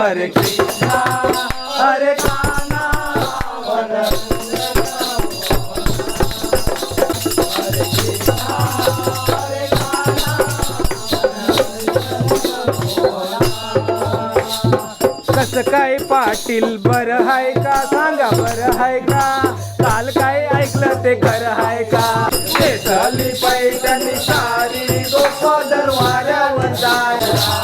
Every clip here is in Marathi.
अरे कृष्णा अरे काना कस काय पाटील बर हाय का? सांगा बर हाय का? काल काय ऐकलं ते खरं हाय का? ते झाली पैठणी सारी गोप दरवाऱ्यावर जायला.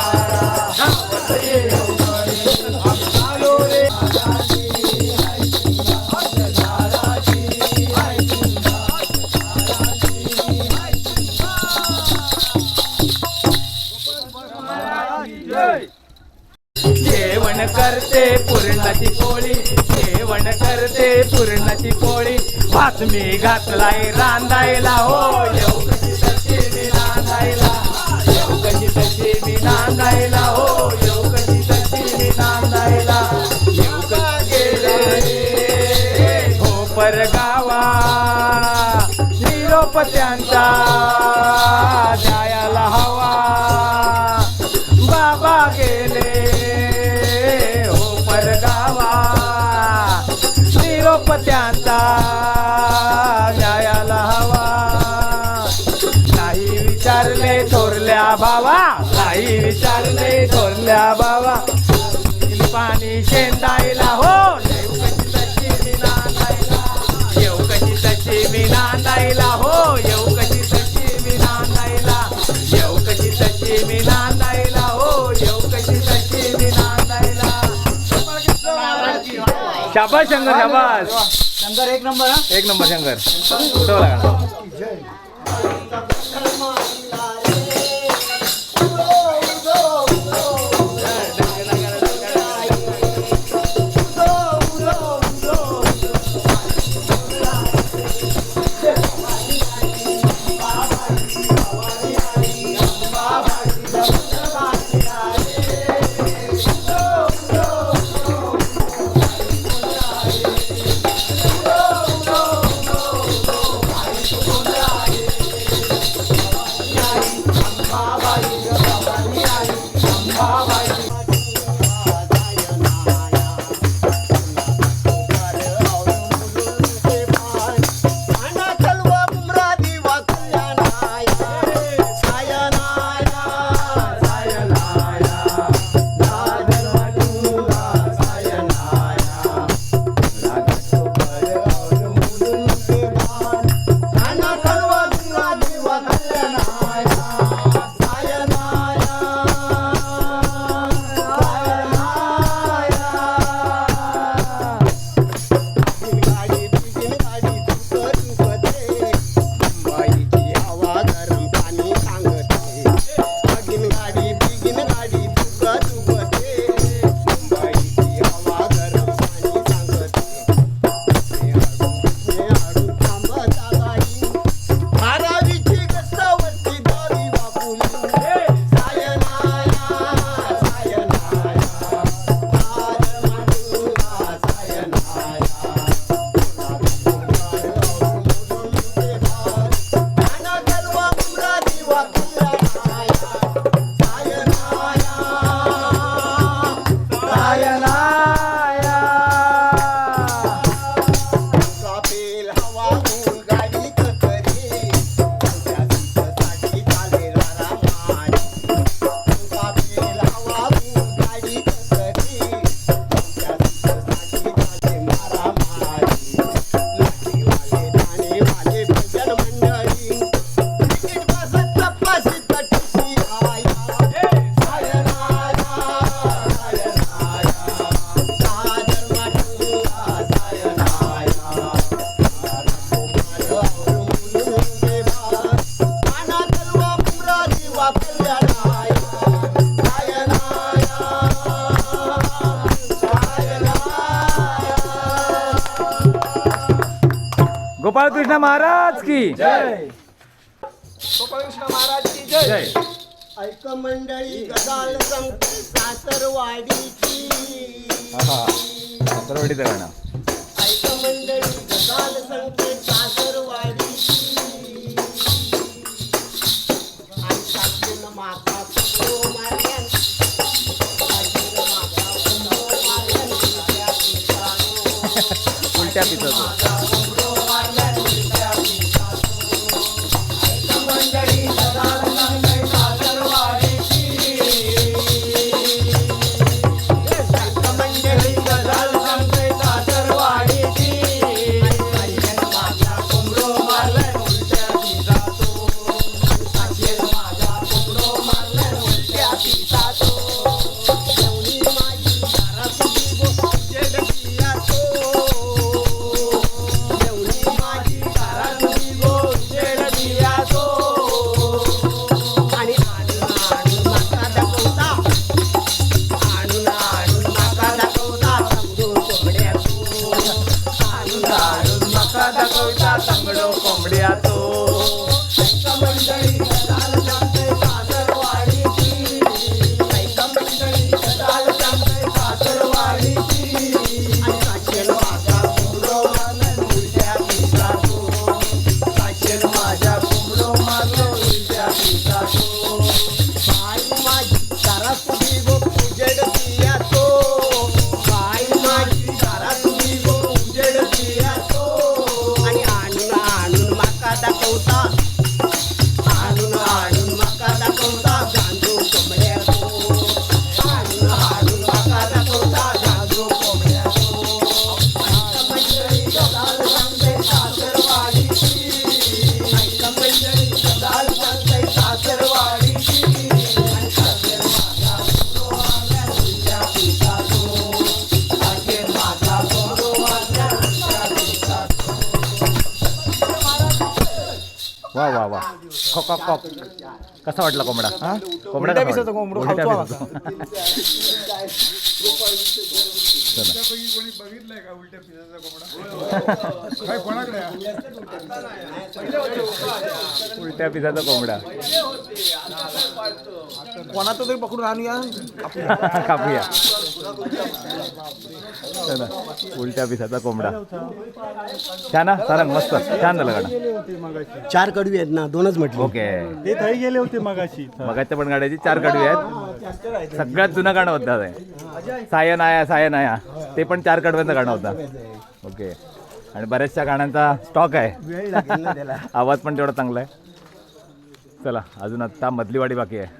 करते पुरणाची पोळी. जेवण करते पुरणाची पोळी. भात मी घातलाय रांधायला. हो येऊ कशी तशी मी नांदायला येऊ कशी तशी मी नांदायला हो येऊ कशी तशी मी नांदायला येऊ कशी गेले. हो, भोपर गावा निरोप त्यांचा. पत्यांचा न्यायाला हवा. नाही विचारले थोरल्या बाबा नाही विचारले थोरल्या बाबा पाणी शेंदायला हो शाबास शंकर शाबास. शंकर एक नंबर हा. एक नंबर शंकर. उठवला गोपाळकृष्ण महाराज की गोपाळकृष्ण महाराज की जय। जय। ऐक मंडळी गजाल संगती सासरवाडीची. सासरवाडीचं गाणं. ऐक मंडळी गजाल संगती सासरवाडीची. माता उलट्या. कसा वाटला कोंबडा हा कोंबडा कसा वाटला? कोंबडा उलट्या खाऊचा पिसाचा. चला. कोणी बघितलंय का उलट्या पिसाचा कोंबडा काय कोणाकडे आहे? उलट्या पिसाचा कोंबडा कोणाचं तरी पकडून आणूया कापूया चला उलट्या पिसाचा कोंबडा. छान हा? सारंग मस्त. छान झालं गाणं. चार कडवी आहेत ना दोनच म्हटलं. ओके. ते थंय गेले होते मगाशी. मगाच्या पण गाड्याची चार कडवी आहेत. सगळ्यात जुनं गाणं होतं ते. साय नाया साय नाया ते पण चार कडव्यांचं गाणं होतं. ओके. आणि बऱ्याचशा गाण्यांचा स्टॉक आहे. वेळ लागेल ना त्याला. आवाज पण तेवढा चांगला आहे. चला अजून आत्ता मधलीवाडी बाकी आहे.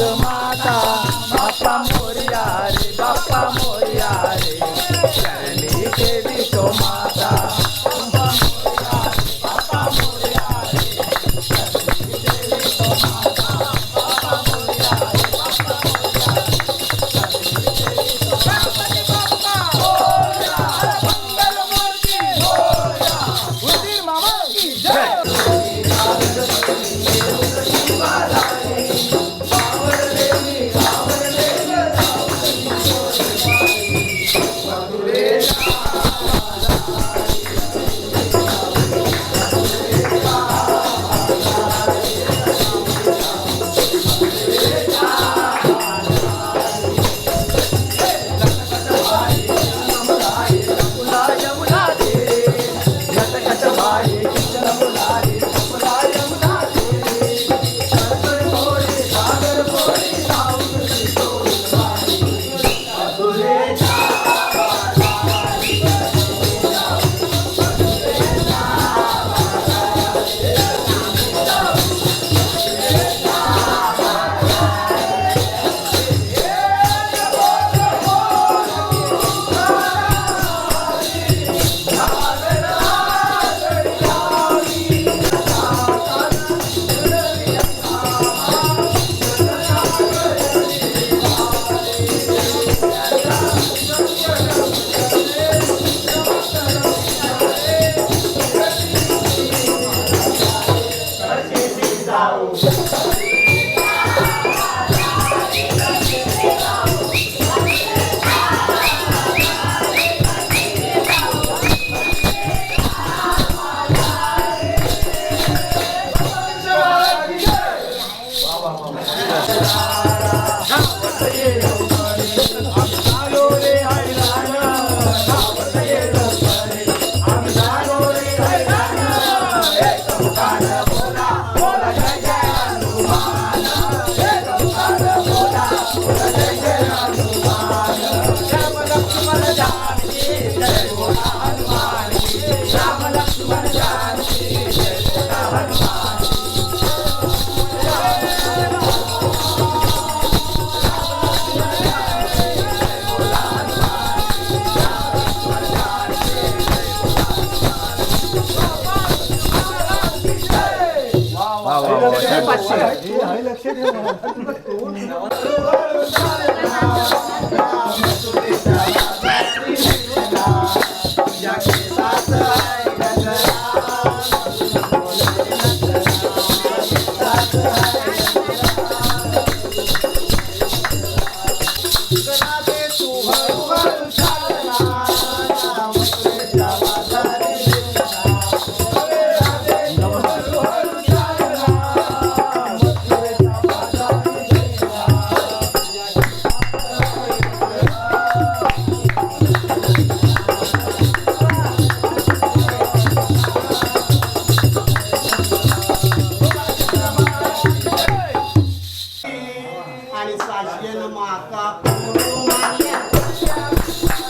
माता बापा मोर्या रे बापा मोर्या. हे लक्ष ठेवा Paris, Sagiano, Macaco, Maria, Puxa.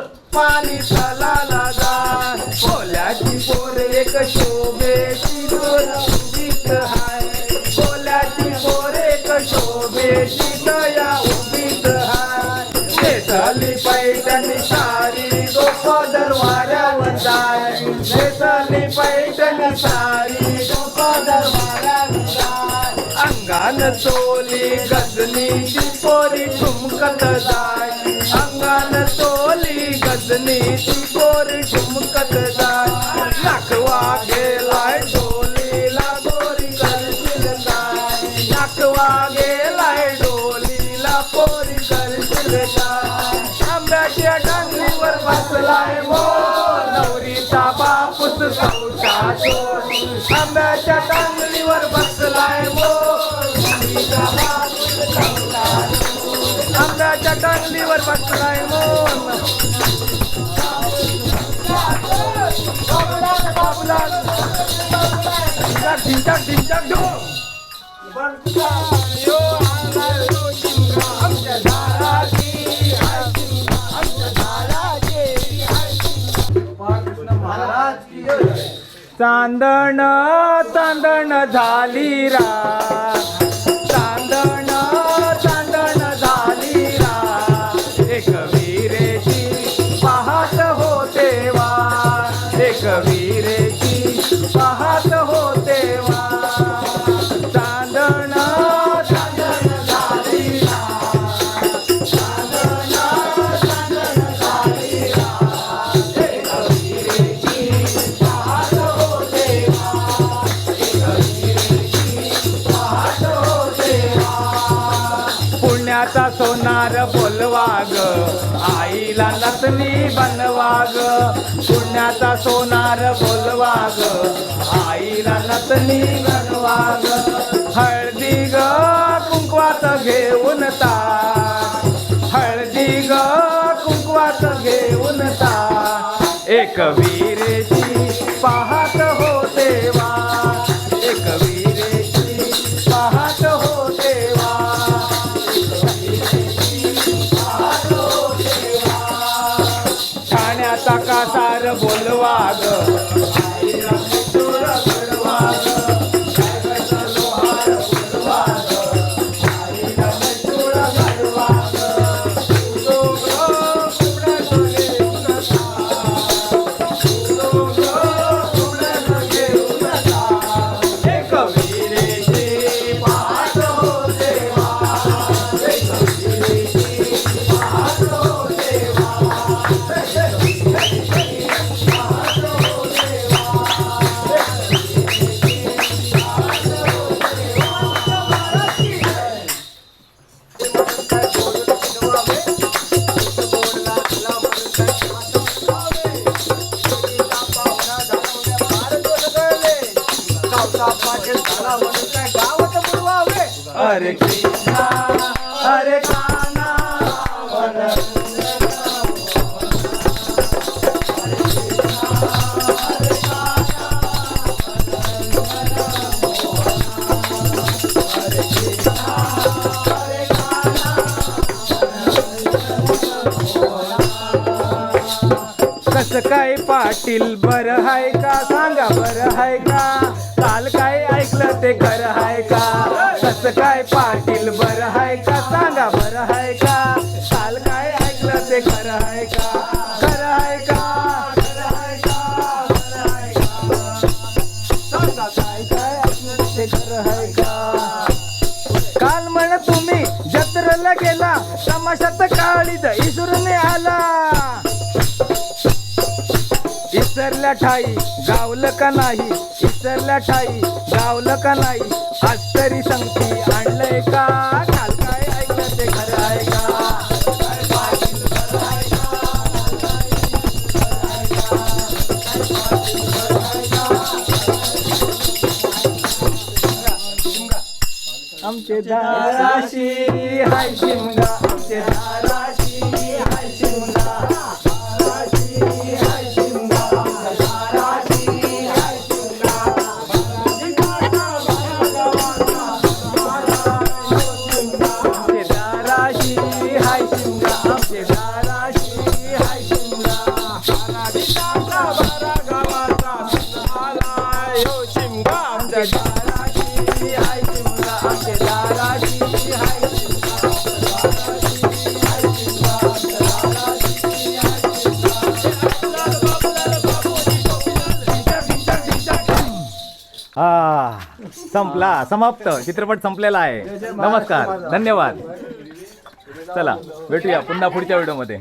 पाणी शाला जा. कोल्याची पोर एक शोभेची दोन उभीत हाय. कोल्याची पोर एक शोभेची दया उभीत हाय. नेसली पैठणी सारी डोकं दरवाऱ्यावर तोली गजनी शिपोरी पोरी ठुमकत जाय अंगान तोली गजनी शिपोरी ठुमकत जाय नाकवा गेलाय डोलीला गोरी करशील जाय नाकवा गेलाय डोलीला पोरी करशील जाय आंब्याच्या डांगरीवर बसलाय मो नवरीचा बापूस कवचा आंब्याच्या चांदण चांदण झाली रा चांदण वीरेची आईला नतनी बनवाग पुण्याचा सोनार बोलवाग. आईला नतनी बनवाग हळदी ग कुंकवात घेऊन ता. हळदी ग कुंकवात घेऊन ता. एक वीरेची पाहत होते वा एक वीर हरे कृष्णा हरे काना काय पाटील बर हाय का? सांगा बर हाय का? काल काय ऐकलं ते खरं हाय का? कस काय पाटील? बरं हाय का? सांगा बरं हाय का? काल काय ऐकलं ते खरं हाय का? खरं हाय का? हाय का? खरं हाय का? सांगा काय काय ऐकलं ते खरं हाय का? काल म्हण तुम्ही जत्रेला गेला तमाशात काळीज इसरून आला. इसरल्या ठाई गावलं का नाही? इसरल्या ठाई गावलं का नाही? आज तरी संगती आणलंय का? काल काय ऐकलं ते खरं आहे का? आमचे दाराशी हाय शिमगा आमचे दाराशी संपला समाप्त. चित्रपट संपलेला आहे. नमस्कार धन्यवाद. चला भेटूया पुन्हा पुढच्या व्हिडिओमध्ये.